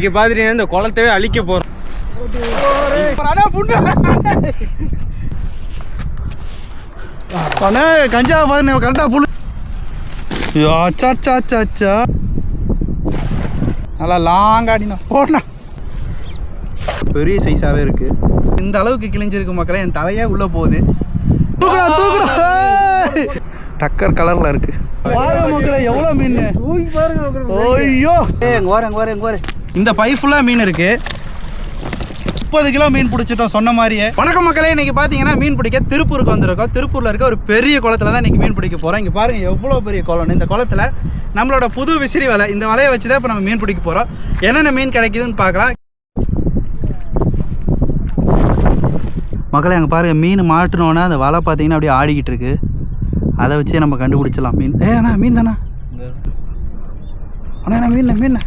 இங்கே பார்த்துட்டீங்கன்னா இந்த குளத்தவே அழிக்க போகிறோம் அண்ணே கஞ்சா பாருங்க கரெக்டாக புல் அச்சா நல்லா லாங் ஆடினா போடணும் பெரிய சைஸாகவே இருக்கு. இந்த அளவுக்கு கிழிஞ்சிருக்கு மக்களே என் தலையே உள்ளே போகுது. தூக்குடா தூக்குடா. டக்கர் கலரில் இருக்கு. பாருங்க மக்களே எவ்வளோ மீன்? ஐயோ. எங்க வாரு எங்க வாரு எங்க வாரு. இந்த பை ஃபுல்லாக மீன் இருக்கு. முப்பது கிலோ மீன் பிடிச்சிட்டோம் சொன்ன மாதிரியே. வணக்கம் மக்களே இன்னைக்கு பார்த்தீங்கன்னா மீன் பிடிக்க திருப்பூருக்கு வந்திருக்கோம். திருப்பூரில் இருக்க ஒரு பெரிய குளத்துல தான் இன்னைக்கு மீன் பிடிக்க போகிறோம் இங்கே பாருங்க எவ்வளோ பெரிய குளம்னு. இந்த குளத்துல நம்மளோட புது விசிறி வலை இந்த வலையை வச்சு தான் இப்போ நம்ம மீன் பிடிக்க போகிறோம் என்னென்ன மீன் கிடைக்குதுன்னு பார்க்கலாம். மக்களே அங்கே பாருங்க மீன் மாட்டினோன்னே அந்த வலை பார்த்தீங்கன்னா அப்படியே ஆடிக்கிட்டு இருக்கு. அதை வச்சு நம்ம கண்டுபிடிச்சலாம் மீன். ஏ அண்ணா மீன் தானே அண்ணா அண்ணா மீன் மீன்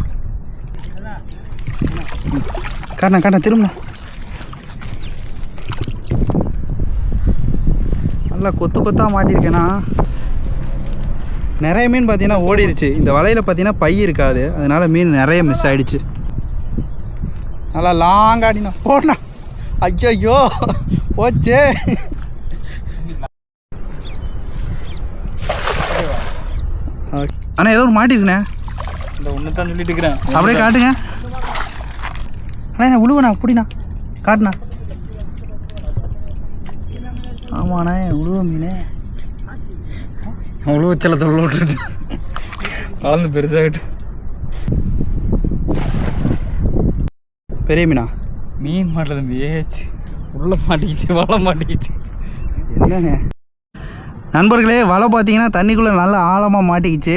காட்டா காட்டா திரும்ப நல்லா கொத்து கொத்தா மாட்டியிருக்கேண்ணா நிறைய மீன் பார்த்தீங்கன்னா ஓடிருச்சு. இந்த வலையில் பார்த்தீங்கன்னா பை இருக்காது. அதனால மீன் நிறைய மிஸ் ஆகிடுச்சு நல்லா லாங் ஆடினா போடணா ஐயோ போச்சே. அண்ணா ஏதோ ஒரு மாட்டிருக்குண்ணே. இந்த ஒன்று தான் சொல்லிட்டு இருக்கிறேன் அப்படியே காட்டுங்க. அண்ணா உழுவண்ணா அப்படிண்ணா காட்டுண்ணா. ஆமாண்ணே உழுவ மீனே. வச்சல தொல்ல விட்டுட்டு. கலந்து பெருசாகிட்டு. பெரிய மீனா? மீன் மாட்டுறது ஏச்சு உள்ள மாட்டிக்கிச்சு வலை மாட்டிக்கிச்சு. என்னங்க நண்பர்களே வலை பார்த்தீங்கன்னா தண்ணிக்குள்ளே நல்லா ஆழமாக மாட்டிக்கிச்சு.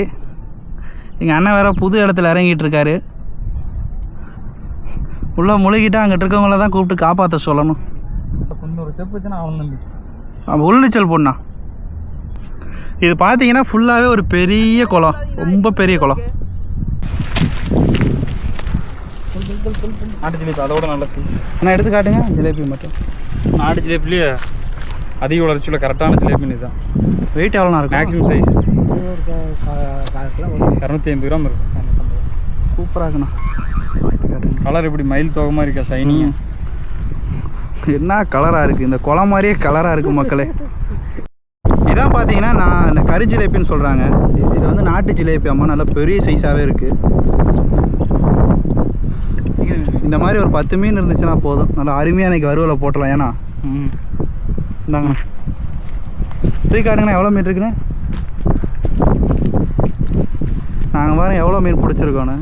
எங்கள் அண்ணன் வேற புது இடத்துல இறங்கிட்டு இருக்காரு. உள்ளே முழுகிட்டு அங்கிட்டு இருக்கவங்கள தான் கூப்பிட்டு காப்பாற்ற சொல்லணும். இன்னொரு ஸ்டெப் வச்சுன்னா அவன் உள்நீச்சல் போடணா இது பார்த்தீங்கன்னா ஃபுல்லாகவே ஒரு பெரிய குளம். ரொம்ப பெரிய குளம். நாட்டு ஜிலேபி அதோட நல்ல சைஸ் அண்ணா எடுத்து காட்டுங்க. ஜிலேபி மட்டும். நாட்டு ஜிலேபிலேயே அதிக வளர்ச்சியுள்ள கரெக்டான ஜிலேபி இதுதான் வெயிட் எவ்வளோண்ணா இருக்கும்? மேக்ஸிமம் சைஸ் இரநூத்தி ஐம்பது கிராம் இருக்கும். சூப்பராக இருக்குண்ணா. கலர் எப்படி மயில் தோகை மாதிரி இருக்கா ஷைனிங்க என்ன கலராக இருக்குது இந்த குளம் மாதிரியே கலராக இருக்குது மக்களே. இதான் பார்த்தீங்கன்னா நான் இந்த கறி ஜிலேபின்னு சொல்கிறாங்க இது வந்து நாட்டு ஜிலேபி அம்மா. நல்லா பெரிய சைஸாகவே இருக்குது இந்த மாதிரி ஒரு பத்து மீன் இருந்துச்சுன்னா போதும். நல்லா அருமையாக இன்னைக்கு வறுவலை போட்டலாம் ஏன்னா ம். இந்தாங்கண்ணா. தூக்கி காட்டுங்கண்ணா எவ்வளோ மீன் இருக்குண்ணே நாங்கள் பாருங்க எவ்வளோ மீன் பிடிச்சிருக்கோண்ணே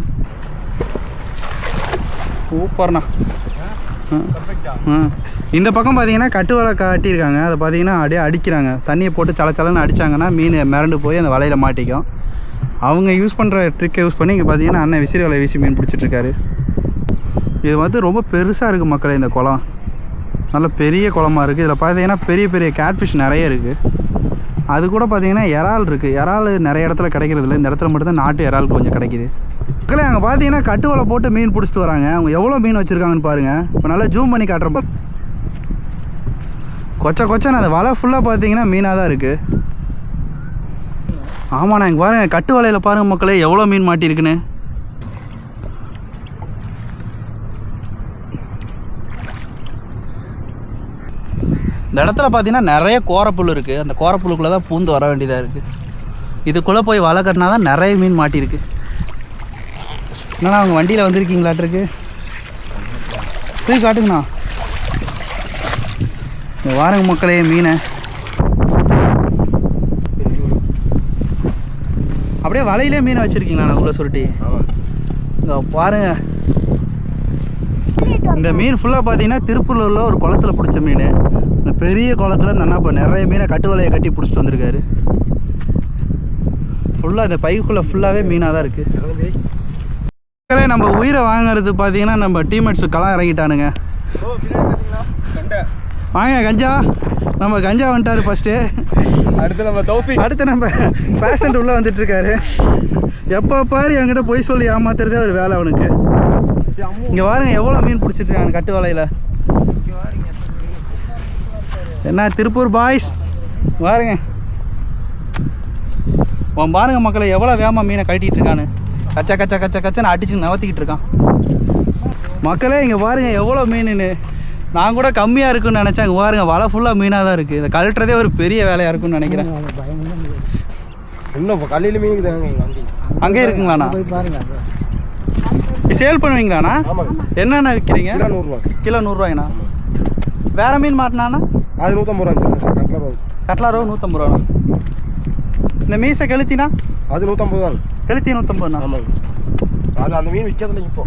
சூப்பர்ண்ணா. இந்த பக்கம் பார்த்தீங்கன்னா கட்டு வலை காட்டியிருக்காங்க. அதை பார்த்தீங்கன்னா அப்படியே அடிக்கிறாங்க. தண்ணியை போட்டு சல அடித்தாங்கன்னா அடிச்சாங்கன்னா மீன் மிரண்டு போய் அந்த வலையில் மாட்டிக்கும். அவங்க யூஸ் பண்ணுற ட்ரிக்கை யூஸ் பண்ணி இங்கே பார்த்தீங்கன்னா அண்ணன் விசிறி வலை வீசி மீன் பிடிச்சிட்டு இருக்காரு. இது வந்து ரொம்ப பெருசாக இருக்குது மக்களே இந்த குளம். நல்ல பெரிய குளமா இருக்குது இதில் பார்த்தீங்கன்னா பெரிய பெரிய கேட்ஃபிஷ் நிறைய இருக்குது அது கூட பார்த்தீங்கன்னா இறால் இருக்குது இறால் நிறைய இடத்துல கிடைக்கிறது இல்லை. இந்த இடத்துல மட்டும்தான் நாட்டு இறால் கொஞ்சம் கிடைக்குது. மக்களே அங்கே பார்த்தீங்கன்னா கட்டு வலை போட்டு மீன் பிடிச்சிட்டு வராங்க. அவங்க எவ்வளோ மீன் வச்சுருக்காங்கன்னு பாருங்கள் இப்போ நல்லா ஜூம் பண்ணி காட்டுறப்ப கொச்ச கொச்சன்னு அந்த வலை ஃபுல்லாக பார்த்தீங்கன்னா மீனாக தான் இருக்குது ஆமாண்ணா இங்கே பாருங்க. கட்டு வலையில் பாருங்கள் மக்களே எவ்வளோ மீன் மாட்டியிருக்குன்னு இந்த இடத்துல பார்த்தீங்கன்னா நிறைய கோரப்புல் இருக்குது அந்த கோரப்புல்லுக்குள்ளே தான் பூந்து வர வேண்டியதாக இருக்குது இதுக்குள்ளே போய் வலை கட்டினா தான் நிறைய மீன் மாட்டியிருக்கு. என்னண்ணா அவங்க வண்டியில் வந்திருக்கீங்களாட்டிருக்கு போய் காட்டுங்கண்ணா. வாருங்க மக்களே மீனை. அப்படியே வலையிலே மீனை வச்சுருக்கீங்களாண்ணா உள்ள சுருட்டி? இங்க பாருங்க. இந்த மீன் ஃபுல்லாக பார்த்தீங்கன்னா திருப்பூரில் ஒரு குளத்துல பிடிச்ச மீன். இந்த பெரிய குளத்துல இந்த அண்ணா இப்போ நிறைய மீனை கட்டு வலையை கட்டி பிடிச்சிட்டு வந்திருக்காரு. ஃபுல்லாக இந்த பைக்குள்ளே ஃபுல்லாகவே மீனாக தான் இருக்குது நம்ம உயிரை வாங்குறது பார்த்தீங்கன்னா நம்ம டீம்மேட்ஸ் களம் இறங்கிட்டானுங்க. வாங்க கஞ்சா. நம்ம கஞ்சா வந்துட்டாரு ஃபஸ்ட்டு அடுத்து நம்ம தௌஃபி அடுத்து நம்ம பேஷண்ட் உள்ளே வந்துட்டு இருக்காரு. எப்போ பாரு என்கிட்ட பொய் சொல்லி ஏமாத்துறதே ஒரு வேலை அவனுக்கு. இங்கே பாருங்க எவ்வளோ மீன் பிடிச்சிட்டு இருக்காங்க கட்டு வலையில் என்ன திருப்பூர் பாய்ஸ்? பாருங்க. உன் பாருங்க மக்களை எவ்வளோ வேகமாக மீனை கட்டிட்டு இருக்கான்னு கச்ச கச்ச கச்ச கச்சன்னு அடிச்சு நவத்திக்கிட்டு இருக்கான். மக்களே இங்கே பாருங்க எவ்வளோ மீனுன்னு. நான் கூட கம்மியாக இருக்குன்னு நினச்சேன். இங்கே பாருங்க வலை ஃபுல்லாக மீனாக தான் இருக்குது இதை கழட்டுறதே ஒரு பெரிய வேலையாக இருக்கும்னு நினைக்கிறேன். இன்னும் இப்போ கல்லையில் வண்டி. அங்கே இருக்குங்களாண்ணா? போய் பாருங்க சேல் பண்ணுவீங்களாண்ணா? என்னென்ன விற்கிறீங்க கிலோ நூறுரூவா கிலோ நூறுரூவாய்ண்ணா வேறு மீன் மாட்டினாண்ணா? அது நூற்றம்பது ரூபா கட்லா ரூபா கட்லா ரூபா நூற்றம்பது ரூபா இந்த மீசை கெளுத்தினா? அது நூற்றம்பது தான். கெளுத்தி நூற்றம்பதுண்ணா ஆமாங்க அது அந்த மீன் விற்கிறதில்ல இப்போ.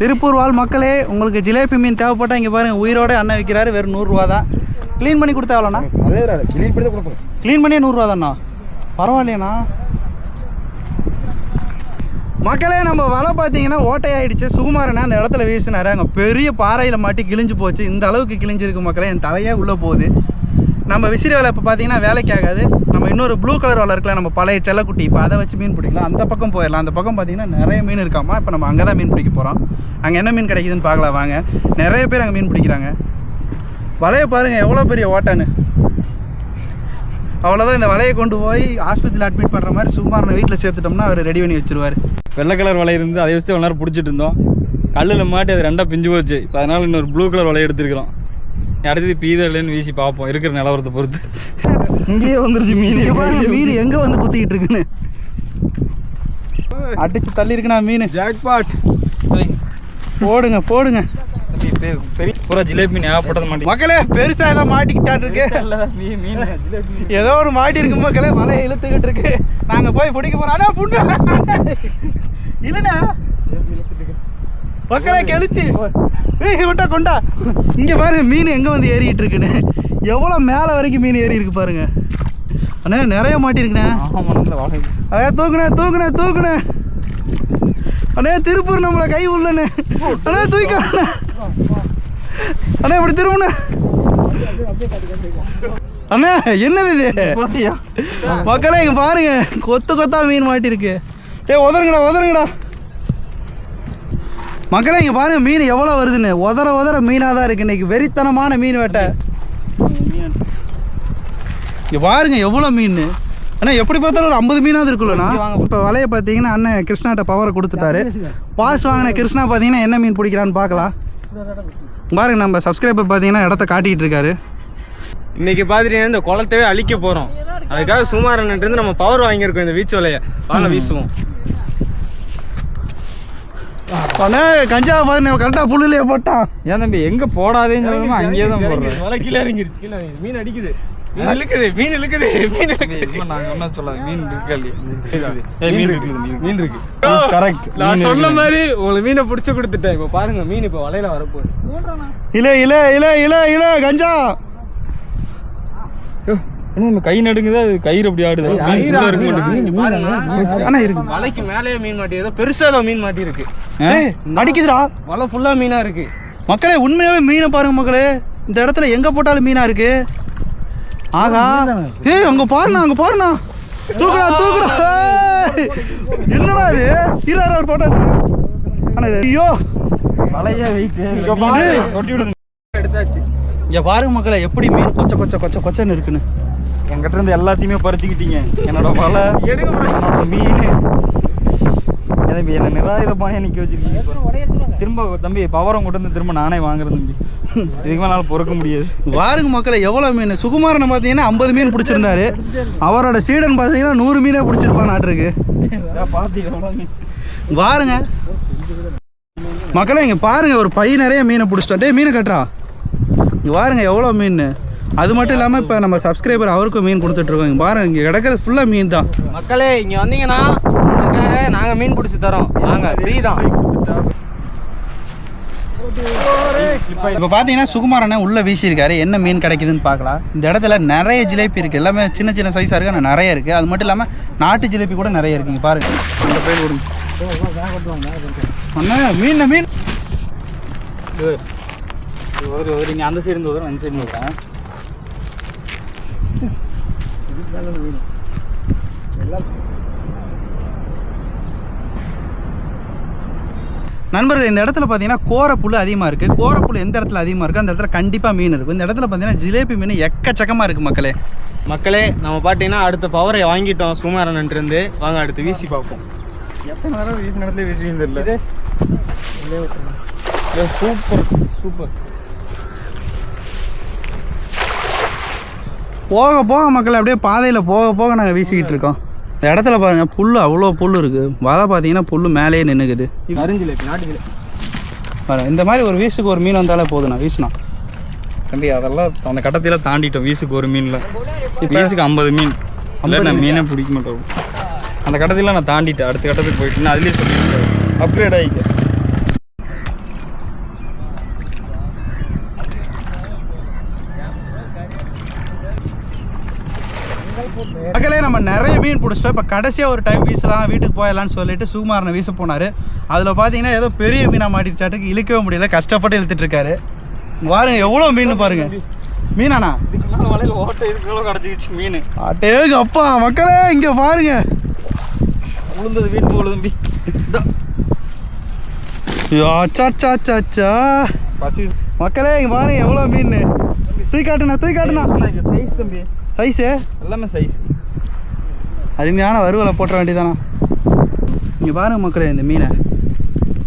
திருப்பூர் வாழ் மக்களே உங்களுக்கு ஜிலேபி மீன் தேவைப்பட்டா இங்கே பாருங்கள் உயிரோட அண்ணன் விற்கிறாரு வெறும் நூறுரூவா தான். க்ளீன் பண்ணி கொடுத்தா எவ்வளோண்ணா? அதே கிளீன் பண்ணி கொடுப்போம். க்ளீன் பண்ணியே நூறுரூவா தான்ண்ணா பரவாயில்லையாண்ணா. மக்களே நம்ம வலை பார்த்தீங்கன்னா ஓட்டையாயிடுச்சு. சுகுமாரனை அந்த இடத்துல வீசினாரு. அங்கே பெரிய பாறையில் மாட்டி கிழிஞ்சு போச்சு. இந்த அளவுக்கு கிழிஞ்சிருக்கு மக்களே. என் தலையே உள்ளே போகுது. நம்ம விசிறி வலை இப்போ பார்த்தீங்கன்னா வேலைக்கு ஆகாது. நம்ம இன்னொரு ப்ளூ கலர் வலை இருக்கலாம் நம்ம பழைய செல்லக்குட்டி. இப்போ அதை வச்சு மீன் பிடிக்கலாம். அந்த பக்கம் போயிடலாம். அந்த பக்கம் பார்த்தீங்கன்னா நிறைய மீன் இருக்காமா? இப்போ நம்ம அங்கே தான் மீன் பிடிக்க போகிறோம் அங்கே என்ன மீன் கிடைக்குதுன்னு பார்க்கலாம். வாங்க. நிறைய பேர் அங்கே மீன் பிடிக்கிறாங்க. வலையை பாருங்கள் எவ்வளோ பெரிய ஓட்டைன்னு. அவ்வளோதான் இந்த வலையை கொண்டு போய் ஆஸ்பத்திரியில் அட்மிட் பண்ணுற மாதிரி சுகுமாரனை வீட்டில் சேர்த்துட்டோம்னா அவர் ரெடி பண்ணி வச்சிருவார். வெள்ளை கலர் வலை இருந்து அதை வச்சு நேரம் பிடிச்சிட்டு இருந்தோம். கல்லில் மாட்டி அது ரெண்டாக பிஞ்சு போச்சு. இப்போ அதனால இன்னொரு ப்ளூ கலர் வலை எடுத்துருக்கிறோம். அடுத்தது பீத இல்லைன்னு வீசி பார்ப்போம். இருக்கிற நிலவரத்தை பொறுத்து. இங்கேயே வந்துருச்சு மீன். மீன் எங்கே வந்து குத்திக்கிட்டு இருக்குன்னு. அடிச்சு தள்ளி இருக்குண்ணா மீன். ஜாக்பாட் போடுங்க போடுங்க. பூரா ஜிலேபி மீன் ஏகப்பட்டது மாட்டி. மக்களே பெருசா ஏதோ மாட்டிக்கிட்டாட்டு இருக்கு. ஏதோ ஒரு மாட்டி இருக்கு மக்களே வலையை இழுத்துக்கிட்டு இருக்கு. நாங்க போய் பிடிக்க போறோம். அண்ணா புண்ணு. இல்லைண்ணா மக்களே கெளுத்தி. ஏய் கொண்டா கொண்டா. இங்க பாருங்க மீன் எங்க வந்து ஏறிட்டு இருக்குன்னு. எவ்வளவு மேல வரைக்கும் மீன் ஏறி இருக்கு பாருங்க. அண்ணா நிறைய மாட்டிருக்குண்ணே அண்ணே தூக்குனே தூக்குனே தூக்குனே அண்ணே திருப்பூர் நம்மளை கை உள்ளனே அண்ணே தூக்க அண்ணே இப்படி திரும்புண்ணே. அண்ணே என்னது இது? மக்களே இங்க பாருங்க. கொத்து கொத்தா மீன் மாட்டிருக்கு. ஏய் உதருங்கடா உதருங்கடா. மக்களே இங்க பாருங்க மீன் எவ்வளோ வருதுன்னு. உதற உதற மீனாக தான் இருக்கு இன்னைக்கு. வெறித்தனமான மீன் வேட்டை. இங்க பாருங்க எவ்வளோ மீன் அண்ணா எப்படி பார்த்தாலும் ஒரு ஐம்பது மீனாவது இருக்குல்லண்ணா. இப்போ வலையை பார்த்தீங்கன்னா அண்ணன் கிருஷ்ணாட்ட பவரை கொடுத்துட்டாரு. பாஸ் வாங்கின கிருஷ்ணா பார்த்தீங்கன்னா என்ன மீன் பிடிக்கிறான்னு பார்க்கலாம். பாருங்க நம்ம சப்ஸ்கிரைபர் பார்த்தீங்கன்னா இடத்த காட்டிகிட்டு இருக்காரு. இன்னைக்கு பார்த்துட்டீங்கன்னா இந்த குளத்தவே அழிக்க போகிறோம் அதுக்காக சுமாரன்ட்டு நம்ம பவர் வாங்கியிருக்கோம் இந்த வீச்சு வலையை. வாங்க வீசுவோம். அண்ணே கஞ்சா பாருங்க கரெக்டாக புல்லுலேயே போட்டான். ஏன் தம்பி எங்க போடாதேன்னு சொல்லுமா அங்கேயே தான் போடுறேன் வலை கீழே இறங்கிருச்சு கீழே இறங்கிருச்சு. மீன் அடிக்குது. மீன் இழுக்குது மீன் இழுக்குது மீன் இழுக்குது. நாங்கள் என்ன சொல்லாது மீன் இருக்கு மீன் இருக்குது மீன் இருக்கு கரெக்ட் நான் சொன்ன மாதிரி உங்களுக்கு மீனை பிடிச்சி கொடுத்துட்டேன். இப்போ பாருங்க மீன் இப்போ வலையில வரப்போகுது. இல இல இல இல இல கஞ்சா. நம்ம கை நடுங்குது? அது கயிறு அப்படி ஆடுது? மீன் இருக்க மாட்டேங்குது. அண்ணா இருக்கு. வலைக்கு மேலேயே மீன் மாட்டி ஏதோ பெருசாக ஏதோ மீன் மாட்டி இருக்கு. ஏய், அடிக்குதுடா வலை ஃபுல்லா மீனா இருக்கு. மக்களே உண்மையாவே மீனை பாருங்க மக்களே. இந்த இடத்துல எங்க போட்டாலும் மீனா இருக்கு? ஆகா. ஏய் அங்க பாருண்ணா அங்க பாருண்ணா. தூக்குடா தூக்குடா. என்னடா இது? இருபது ஒரு போட்டோ அண்ணா இது ஐயோ வலையே வெயிட் எடுத்தாச்சு. இங்க பாருங்க மக்களே எப்படி மீன் கொச்ச கொச்ச கொச்ச கொச்சன்னு இருக்குன்னு. என்கிட்ட இருந்து எல்லாத்தையுமே பறிச்சுக்கிட்டீங்க. என்னோட வலை bro. என்னோட மீன். தம்பி என்ன நிராயுதபாணியா நிக்க வச்சிருக்கீங்க இப்ப. திரும்ப தம்பி பவரம் கொண்டு வந்து திரும்ப நானே வாங்குறேன் தம்பி. இதுக்கு மேல பொறுக்க முடியாது. பாருங்க மக்களே எவ்வளோ மீன்? சுகுமாரனை பார்த்தீங்கன்னா ஐம்பது மீன் பிடிச்சிருந்தாரு. அவரோட சீடன் பார்த்தீங்கன்னா நூறு மீனே பிடிச்சிருப்பான் நாட்டிருக்கு பாருங்க மக்களே இங்கே பாருங்க ஒரு பை நிறைய மீனை பிடிச்சிட்டோம் டேய் மீனை கட்டுறா. இங்கே பாருங்க எவ்வளோ மீன் அது மட்டும் இல்லாமல் இப்போ நம்ம சப்ஸ்கிரைபர் அவருக்கும் மீன் கொடுத்துட்ருக்கோம் இங்கே பாருங்க இங்கே கிடக்கிறது ஃபுல்லாக மீன் தான். மக்களே இங்க வந்தீங்கன்னா உங்களுக்காக நாங்க மீன் பிடிச்சி தரோம். வாங்க ஃப்ரீ தான். இப்போ பார்த்தீங்கன்னா சுகுமாரண்ணே உள்ளே வீசியிருக்காரு. என்ன மீன் கிடைக்குதுன்னு பார்க்கலாம். இந்த இடத்துல நிறைய ஜிலேபி இருக்குது எல்லாமே சின்ன சின்ன சைஸாக இருக்குது ஆனால் நிறைய இருக்குது அது மட்டும் இல்லாமல் நாட்டு ஜிலேபி கூட நிறைய இருக்குங்க பாருங்க. அந்த பேர் கொடுங்க அண்ணா மீன் மீன். ஒரு ஒரு நீ அந்த சைடு இருந்து அந்த சைடு வரேன் நண்பர்கள் இந்த இடத்துல பார்த்தீங்கன்னா கோரப்புல் அதிகமாக இருக்குது கோரப்புல் எந்த இடத்துல அதிகமாக இருக்குது அந்த இடத்துல கண்டிப்பாக மீன் இருக்கும். இந்த இடத்துல பார்த்தீங்கன்னா ஜிலேபி மீன் எக்கச்சக்கமாக இருக்குது மக்களே. மக்களே நம்ம பார்த்தீங்கன்னா அடுத்த பவரை வாங்கிட்டோம். சுமாரன்ட்டு வாங்க அடுத்து வீசி பார்ப்போம். எத்தனை தடவை வீசி நடந்தே வீசுவீங்க தெரியல. இது சூப்பர் சூப்பர். போக போக மக்கள் அப்படியே பாதையில் போக போக நாங்கள் வீசிக்கிட்டு இருக்கோம். இந்த இடத்துல பாருங்க புல் அவ்வளோ புல் இருக்குது வலை பார்த்தீங்கன்னா புல் மேலேயே நின்றுக்குது அரிஞ்சில நாட்டுல பாருங்க இந்த மாதிரி ஒரு வீசுக்கு ஒரு மீன் வந்தாலே நான் வீசினா. தம்பி அதெல்லாம் அந்த கட்டத்தையெல்லாம் தாண்டிட்டோம் வீசுக்கு ஒரு மீனில். வீசுக்கு ஐம்பது மீன். இல்லை நான் மீனே? பிடிக்க மாட்டோம் அந்த கட்டத்தையெல்லாம் நான் தாண்டிட்டேன். அடுத்த கட்டத்துக்கு போயிட்டு நான் அதுலேயே சொல்லியிருக்கேன் அப்கிரேட் ஆகிக்க மக்களே நம்ம நிறைய மீன் பிடிச்சிட்டோம். இப்போ கடைசியாக ஒரு டைம் வீசலாம் வீட்டுக்கு போயிடலாம்னு சொல்லிட்டு சுகுமாரனை வீச போனார். அதில் பார்த்தீங்கன்னா ஏதோ பெரிய மீனாக மாட்டிருச்சாட்டுக்கு இழுக்கவே முடியல. கஷ்டப்பட்டு இழுத்துட்டு இருக்காரு. பாருங்க எவ்வளோ மீன் பாருங்க. மீனாண்ணா? கிடச்சிக்கிச்சு மீன் அட்டேங்க அப்பா மக்களே இங்கே பாருங்க. உளுந்தது வீட்டு பசி மக்களே இங்கே பாருங்க எவ்வளோ மீன். தூக்கி காட்டுண்ணா தூக்கி காட்டுண்ணா. சைஸ் தம்பி. சைஸு எல்லாமே சைஸ் அருமையான வறுவலை போட்டுற வேண்டியதானா இங்கே பாருங்க மக்களே இந்த மீனை.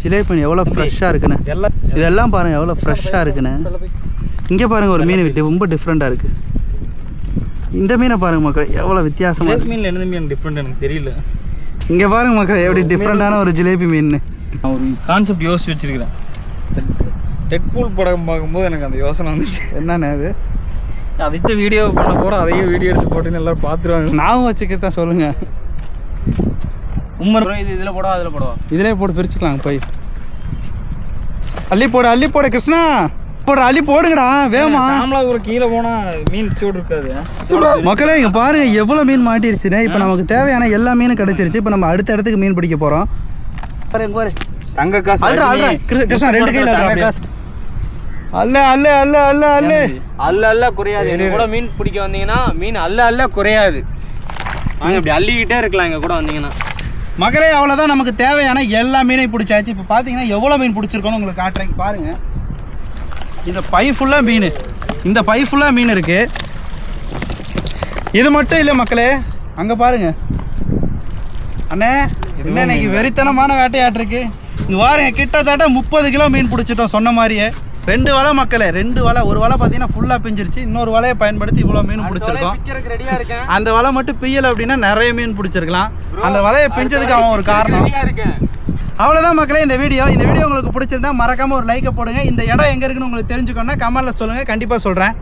ஜிலேபி மீன் எவ்வளோ ஃப்ரெஷ்ஷாக இருக்குன்னு. எல்லாம் இதெல்லாம் பாருங்க எவ்வளோ ஃப்ரெஷ்ஷாக இருக்குன்னு. இங்கே பாருங்க ஒரு மீன் விட்டு ரொம்ப டிஃப்ரெண்ட்டாக இருக்குது இந்த மீனை பாருங்க மக்கள் எவ்வளோ வித்தியாசமாக ஜிலேபி இருக்கு. மீனில் என்ன மீன்? டிஃப்ரெண்ட் எனக்கு தெரியல. இங்கே பாருங்க மக்கள் எப்படி டிஃப்ரெண்ட்டான ஒரு ஜிலேபி மீன் ஒரு கான்செப்ட் யோசிச்சு வச்சிருக்கிறேன். டெட்பூல் படம் பார்க்கும்போது எனக்கு அந்த யோசனை வந்துச்சு. என்னண்ணே அது? அதைத்த வீடியோ பண்ண போகிறோம் அதையும் வீடியோ எடுத்து போட்டுன்னு எல்லாரும் பார்த்துருவாங்க. ஞாபகம் வச்சுக்கத்தான் சொல்லுங்க. உம்மர் இது இதுல போடவா அதுல போடவா இதிலே போட்டு பிரிச்சுக்கலாம் போய். அள்ளி போடு அள்ளி போடு கிருஷ்ணா. போடு அள்ளி போடுங்கடா வேமா சாமலா ஒரு கீழே போனால் மீன் சூடு இருக்காது மக்களே இங்க பாருங்க எவ்வளவு மீன் மாட்டிருச்சுனே இப்போ நமக்கு தேவையான எல்லா மீனும் கிடைச்சிருச்சு. இப்போ நம்ம அடுத்த இடத்துக்கு மீன் பிடிக்க போறோம். பாருங்க பாரு. தங்க காசு கிருஷ்ணா, ரெண்டு கையில அல்றா தங்க அப்படியே. காசு அல்ல அல்ல அல்ல அல்ல அல்ல. அல்ல அல்ல குறையாது. எங்க கூட மீன் பிடிக்க வந்தீங்கன்னா மீன் அல்ல அல்ல குறையாது. வாங்க இப்படி அள்ளிக்கிட்டே இருக்கலாம் எங்க கூட வந்தீங்கன்னா. மக்களே அவ்வளோதான் நமக்கு தேவையான எல்லா மீனையும் பிடிச்சாச்சு. இப்போ பார்த்தீங்கன்னா எவ்வளோ மீன் பிடிச்சிருக்கோன்னு உங்களுக்கு காட்டுறேன். பாருங்க. இந்த பை ஃபுல்லாக மீன். இந்த பை ஃபுல்லாக மீன் இருக்கு. இது மட்டும் இல்லை மக்களே. அங்கே பாருங்க. அண்ணே என்ன இன்னைக்கு வெறித்தனமான வேட்டையாட்டிருக்கு இங்கே பாருங்க கிட்டத்தட்ட முப்பது கிலோ மீன் பிடிச்சிட்டோம் சொன்ன மாதிரியே. ரெண்டு வலை மக்களே ரெண்டு வலை. ஒரு வலை பார்த்தீங்கன்னா ஃபுல்லாக பிஞ்சிருச்சு. இன்னொரு வலையை பயன்படுத்தி இவ்வளோ மீன் பிடிச்சிருக்கோம். அந்த வலை மட்டும் பிய்யல அப்படின்னா நிறைய மீன் பிடிச்சிருக்கலாம். அந்த வலையை பிஞ்சதுக்கு அவன் ஒரு காரணம். அவ்வளோதான் மக்களே இந்த வீடியோ. இந்த வீடியோ உங்களுக்கு பிடிச்சிருந்தா மறக்காம ஒரு லைக்கை போடுங்க. இந்த இடம் எங்கே இருக்குன்னு உங்களுக்கு தெரிஞ்சுக்கணும்னா கமெண்ட்ல சொல்லுங்க. கண்டிப்பாக சொல்கிறேன்